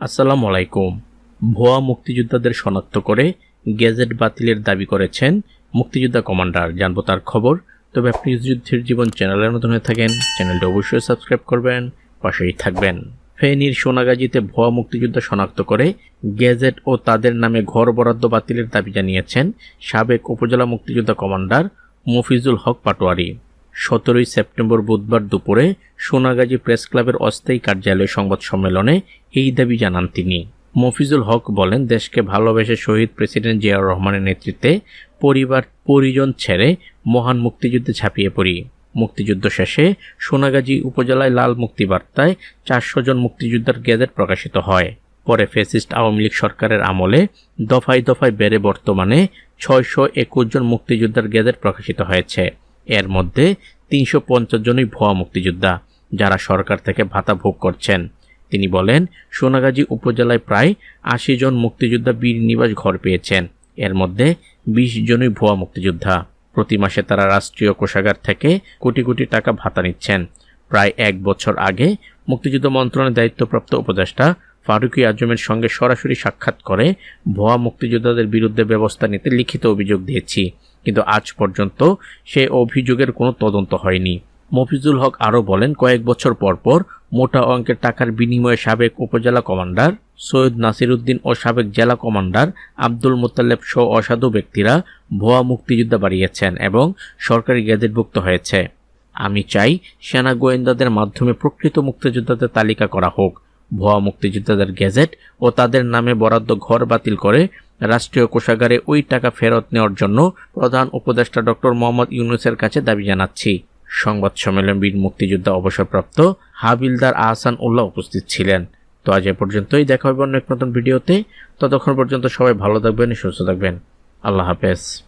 আসসালামু আলাইকুম ভুয়া মুক্তিযোদ্ধাদের শনাক্ত করে গেজেট বাতিলের দাবি করেছেন মুক্তিযোদ্ধা কমান্ডার। জানব তার খবর। তবে আপনি যুদ্ধের জীবন চ্যানেলের নতুন হয়ে থাকেন, চ্যানেলটা অবশ্যই সাবস্ক্রাইব করবেন, পাশেই থাকবেন। ফেনীর সোনাগাজীতে ভুয়া মুক্তিযোদ্ধা শনাক্ত করে গেজেট ও তাদের নামে ঘর বরাদ্দ বাতিলের দাবি জানিয়েছেন সাবেক উপজেলা মুক্তিযোদ্ধা কমান্ডার মফিজুল হক পাটোয়ারি। সতেরোই সেপ্টেম্বর বুধবার দুপুরে সোনাগাজী প্রেস ক্লাবের অস্থায়ী কার্যালয় সংবাদ সম্মেলনে এই দাবি জানান তিনি। মফিজুল হক বলেন, দেশকে ভালোবেসে শহীদ প্রেসিডেন্ট জিয়াউর রহমানের নেতৃত্বে পরিবার পরিজন ছেড়ে মহান মুক্তিযুদ্ধে ঝাঁপিয়ে পড়ি। মুক্তিযুদ্ধ শেষে সোনাগাজী উপজেলায় লাল মুক্তি বার্তায় চারশো জন মুক্তিযোদ্ধার গেজেট প্রকাশিত হয়। পরে ফেসিস্ট আওয়ামী লীগ সরকারের আমলে দফায় দফায় বেড়ে বর্তমানে ছয়শো একুশ জন মুক্তিযোদ্ধার গেজেট প্রকাশিত হয়েছে। এর মধ্যে তিনশো পঞ্চাশ জনই ভুয়া মুক্তিযোদ্ধা যারা সরকার থেকে ভাতা ভোগ করছেন। তিনি বলেন, সোনাগাজী উপজেলায় প্রায় আশি জন মুক্তিযোদ্ধা বীর নিবাস ঘর পেয়েছেন। এর মধ্যে বিশ জনই ভুয়া মুক্তিযোদ্ধা। প্রতি মাসে তারা রাষ্ট্রীয় কোষাগার থেকে কোটি কোটি টাকা ভাতা নিচ্ছেন। প্রায় এক বছর আগে মুক্তিযুদ্ধ মন্ত্রণালয়ের দায়িত্বপ্রাপ্ত উপদেষ্টা ফারুকি আজমের সঙ্গে সরাসরি সাক্ষাৎ করে ভুয়া মুক্তিযোদ্ধাদের বিরুদ্ধে ব্যবস্থা নিতে লিখিত অভিযোগ দিয়েছি। কিন্তু আজ পর্যন্ত সে অভিযোগের কোনো তদন্ত হয়নি। মফিজুল হক আরও বলেন, কয়েক বছর পর পর মোটা অঙ্কের টাকার বিনিময়ে সাবেক উপজেলা কমান্ডার সৈয়দ নাসির উদ্দিন ও সাবেক জেলা কমান্ডার আব্দুল মোতাল্লেব সহ অসাধু ব্যক্তিরা ভুয়া মুক্তিযোদ্ধা বাড়িয়েছেন এবং সরকারি গেজেটভুক্ত হয়েছে। আমি চাই সেনা গোয়েন্দাদের মাধ্যমে প্রকৃত মুক্তিযোদ্ধাদের তালিকা করা হোক। ভুয়া মুক্তিযোদ্ধাদের গেজেট ও তাদের নামে বরাদ্দ ঘর বাতিল করে রাষ্ট্রীয় কোষাগারে ওই টাকা ফেরত নেওয়ার জন্য প্রধান উপদেষ্টা ডক্টর মোহাম্মদ ইউনুসের কাছে দাবি জানাচ্ছি। সংবাদ সম্মেলন বীর মুক্তিযোদ্ধা অবসরপ্রাপ্ত হাবিলদার আহসান উল্লাহ উপস্থিত ছিলেন। তো আজ এ পর্যন্তই, দেখা হবে অন্য এক নতুন ভিডিওতে। ততক্ষণ পর্যন্ত সবাই ভালো থাকবেন, সুস্থ থাকবেন। আল্লাহ হাফেজ।